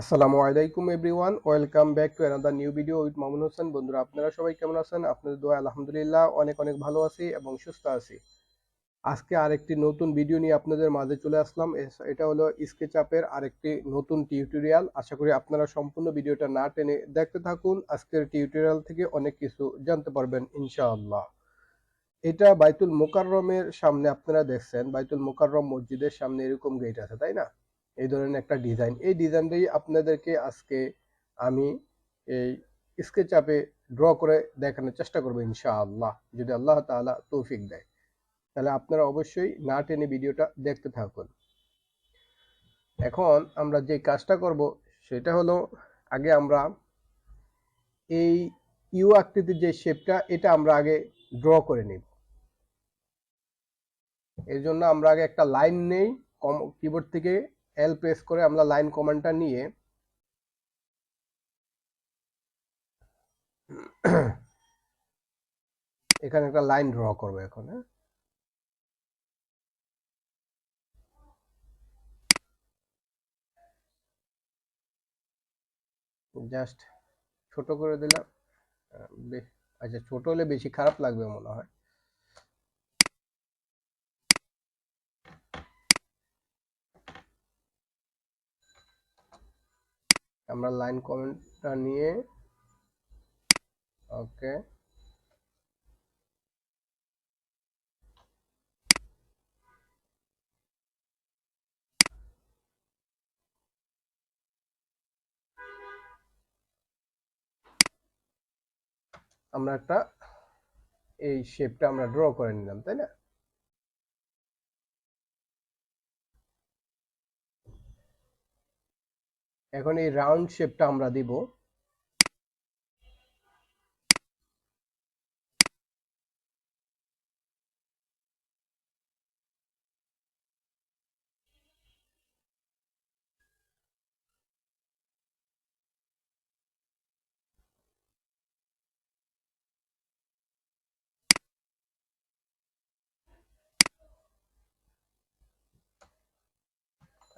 আসসালামু আলাইকুম everyone, welcome back to another new video with Mamun Hossain. বন্ধুরা, আপনারা সবাই কেমন আছেন? আপনাদের দোয়া আলহামদুলিল্লাহ, অনেক অনেক ভালো আছি এবং সুস্থ আছি। আজকে আরেকটি নতুন ভিডিও নিয়ে আপনাদের মাঝে চলে আসলাম। এটা হলো স্কেচআপের আরেকটি নতুন টিউটোরিয়াল আশা করি আপনারা সম্পূর্ণ ভিডিওটা না টেনে দেখতে থাকুন। আজকের টিউটোরিয়াল থেকে অনেক কিছু জানতে পারবেন, ইনশাআল্লাহ। এটা বাইতুল মোকাররমের সামনে আপনারা দেখছেন। বাইতুল মোকাররম মসজিদের সামনে এরকম গেট আছে, তাই না? এই ধরনের একটা ডিজাইন এই ডিজাইনটাই আপনাদেরকে আজকে আমি এই স্কেচ আপে ড্র করে দেখানোর চেষ্টা করব ইনশাআল্লাহ, যদি আল্লাহ তাআলা তৌফিক দেয়। তাহলে আপনারা অবশ্যই না টেনে ভিডিওটা দেখতে থাকুন। এখন আমরা যে কাজটা করব, সেটা হলো আগে আমরা এই ইউ আকৃতির যে শেপটা এটা আমরা আগে ড্র করে নিব। এর জন্য আমরা আগে একটা লাইন নেই, কম কিবোর্ড থেকে এল প্রেস করে আমরা লাইন কমান্ডটা নিয়ে এখানে একটা লাইন ড্র করব এখন হ্যাঁ? জাস্ট ছোট করে দিলাম। আচ্ছা ছোট হলে বেশি খারাপ লাগবে মনে হয়। আমরা লাইন কমেন্টটা নিয়ে, ওকে। আমরা একটা, এই শেপটা আমরা ড্র করে নিলাম, তাই না? এখন এই রাউন্ড শেপটা আমরা দিব।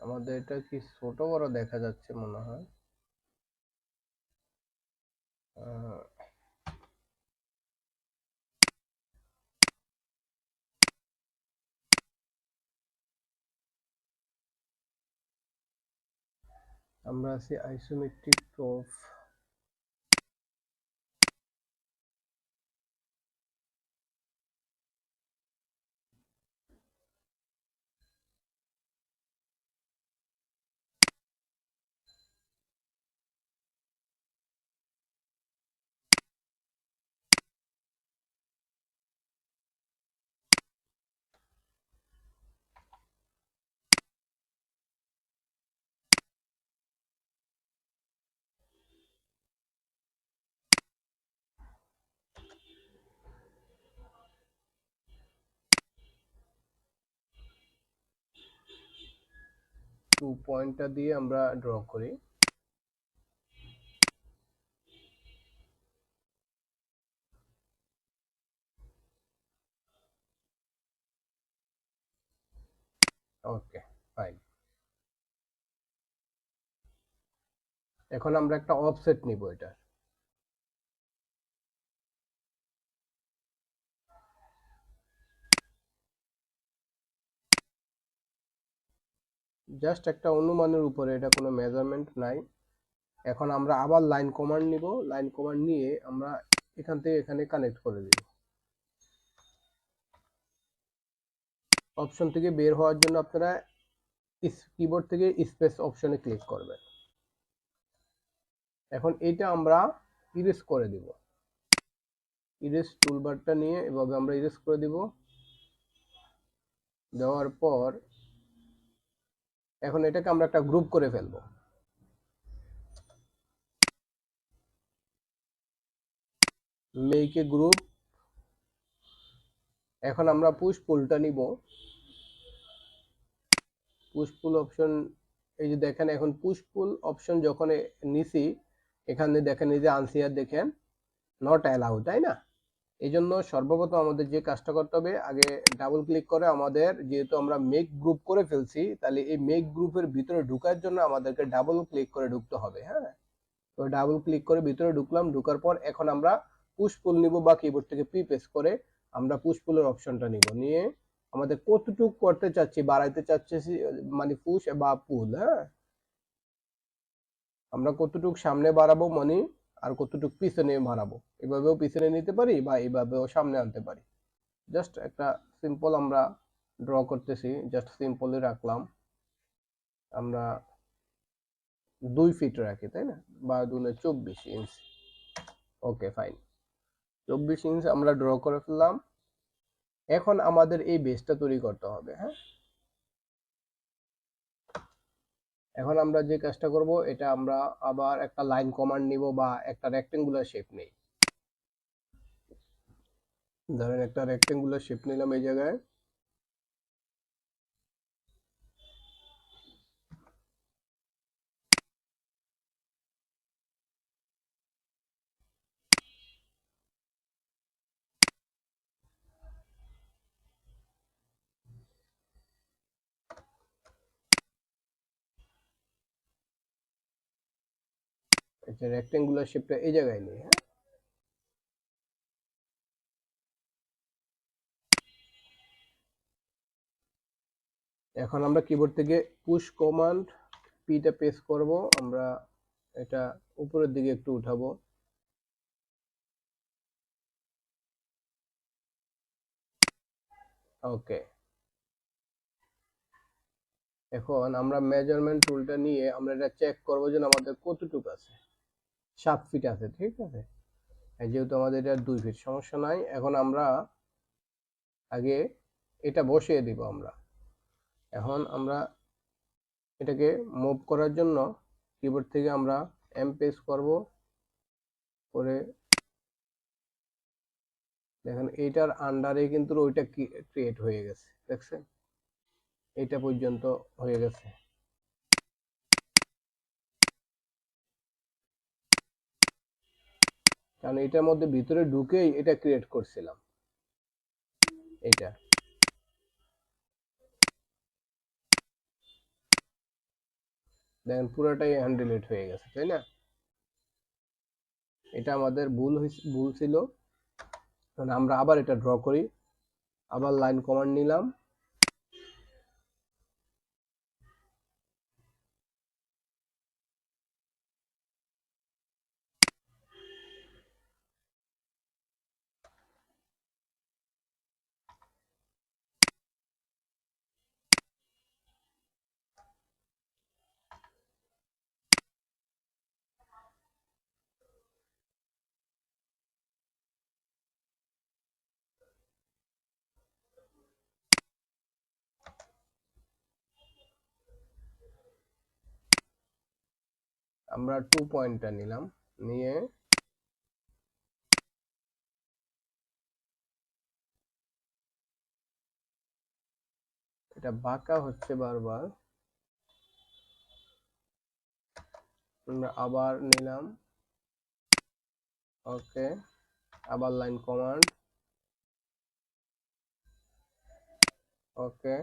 আমাদের এটা কি ছোট বড় দেখা যাচ্ছে মনে হয়। আমরা আছি আইসোমেট্রিক প্রুফ টু পয়েন্টটা দিয়ে আমরা ড্র করি। ওকে ফাইন এখন আমরা একটা অফসেট নিব এটা। জাস্ট একটা অনুমানের উপরে, এটা কোনো মেজারমেন্ট নাই। এখন আমরা আবার লাইন কমান্ড নিব। লাইন কমান্ড নিয়ে আমরা এখান থেকে এখানে কানেক্ট করে দিব। অপশন থেকে বের হওয়ার জন্য আপনারা কিবোর্ড থেকে স্পেস অপশনে ক্লিক করবেন। এখন এটা আমরা ইরেজ করে দিব। ইরেজ টুলবারটা নিয়ে এভাবে আমরা ইরেজ করে দিব। দেওয়ার পর এখন এটাকে আমরা একটা গ্রুপ করে ফেলব। এ গ্রুপ এখন আমরা পুশ পুলটা নিব। পুশ পুল অপশন এই যে দেখেন, এখন পুশ পুল অপশন যখন নিছি, এখানে দেখেন এই যে আনসিয়ার দেখেন নট অ্যালাউ তাই না? এই জন্য সর্বপ্রথম আমাদের যে কাজটা করতে হবে, আগে ডাবল ক্লিক করে আমাদের, যেহেতু আমরা মেক গ্রুপ করে ফেলছি, তাহলে এই মেক গ্রুপের ভিতরে ঢুকার জন্য আমাদেরকে ডাবল ক্লিক করে ঢুকতে হবে হ্যাঁ? তো ডাবল ক্লিক করে ভিতরে ঢুকলাম, ঢুকার পর এখন আমরা পুশ পুল নিব বা কিবোর্ড থেকে পি প্রেস করে আমরা পুশ পুলের অপশনটা নিব। নিয়ে আমাদের কতটুক করতে চাচ্ছি, বাড়াইতে চাচ্ছি মানে পুশ বা পুল হ্যাঁ? আমরা কতটুক সামনে বাড়াবো মানে আর কতটুকু পিছনে বাড়াবো এভাবেও পিছনে নিতে পারি বা এভাবেও সামনে আনতে পারি। জাস্ট একটা সিম্পল আমরা ড্র করতেছি জাস্ট সিম্পলই রাখলাম। আমরা দুই ফিট রাখি, তাই না? বা দুলে চব্বিশ ইঞ্চ ওকে ফাইন চব্বিশ ইঞ্চ আমরা ড্র করে ফেললাম। এখন আমাদের এই বেসটা তৈরি করতে হবে হ্যাঁ? এখন আমরা যে কাজটা করব, এটা আমরা আবার একটা লাইন কমান্ড নিব বা একটা রেক্টেঙ্গুলার শেপ নেই। ধরেন একটা রেক্টেঙ্গুলার শেপ নিলাম এই জায়গায়। আচ্ছা রেক্টেঙ্গুলার শেপটা এই জায়গায় নেই হ্যাঁ? এখন আমরা কিবোর্ড থেকে পুশ কমান্ড পিটা প্রেস করব, আমরা এটা উপরের দিকে একটু উঠাবো। ওকে এখন আমরা মেজারমেন্ট টুলটা নিয়ে আমরা এটা চেক করব যে আমাদের কতটুকু আছে। সাত ফিট আছে, ঠিক আছে? যেহেতু আমাদের এটা দুই ফিট সমস্যা নাই। এখন আমরা আগে এটা বসিয়ে দিব আমরা। এখন আমরা এটাকে মুভ করার জন্য কিবোর্ড থেকে আমরা এম পেস করব। করে দেখেন, এইটার আন্ডারে কিন্তু ওইটা ক্রিয়েট হয়ে গেছে, দেখছেন? এটা পর্যন্ত হয়ে গেছে। কারণ এটার মধ্যে ভিতরে ঢুকেই এটা ক্রিয়েট করছিলাম। এটা দেখেন, পুরোটাই হ্যান্ডেলেট হয়ে গেছে, তাই না? এটা আমাদের ভুল ভুল ছিল। আমরা আবার এটা ড্র করি। আবার লাইন কমান্ড নিলাম। আমরা টু পয়েন্টটা নিলাম। নিয়ে এটা বাঁকা হচ্ছে বারবার। আমরা আবার নিলাম। ওকে, আবার line command okay.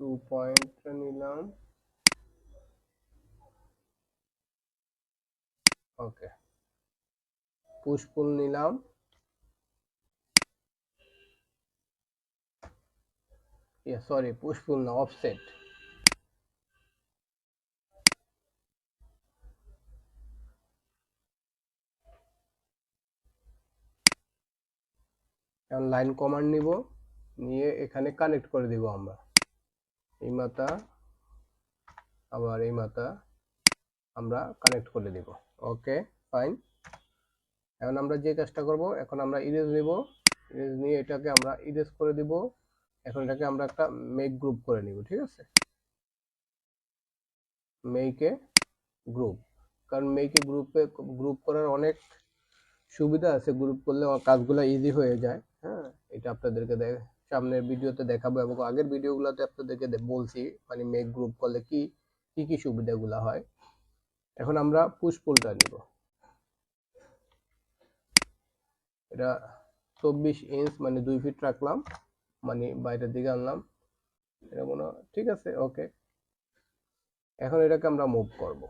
Two point নিলাম। ওকে পুশ পুল নিলাম। সরি পুশ পুল না অফসেট এখন লাইন কমান্ড নিব, নিয়ে এখানে কানেক্ট করে দিব আমরা। এই মাথা আবার এই মাথা আমরা কানেক্ট করে দিব ওকে ফাইন এখন আমরা যে কাজটা করব, এখন আমরা ইরেজ নিব। ইরেজ নিয়ে এটাকে আমরা ইরেজ করে দিব। এখন এটাকে আমরা একটা মেক গ্রুপ করে নিব, ঠিক আছে? মেইকে গ্রুপ কারণ মেইকে গ্রুপে গ্রুপ করার অনেক সুবিধা আছে। গ্রুপ করলে কাজগুলো ইজি হয়ে যায়। হ্যাঁ এটা আপনাদেরকে সামনের ভিডিওতে দেখাবো এবং আগের ভিডিওগুলোতে আপনাদেরকে বলছি মানে মেক গ্রুপ করলে কি কি কি সুবিধাগুলো হয়। এখন আমরা পুশ পুলটা নিব। এটা চব্বিশ ইঞ্চ মানে দুই ফিট রাখলাম মানে বাইরের দিকে আনলাম। এটা মনে ঠিক আছে ওকে এখন এটাকে আমরা মুভ করব।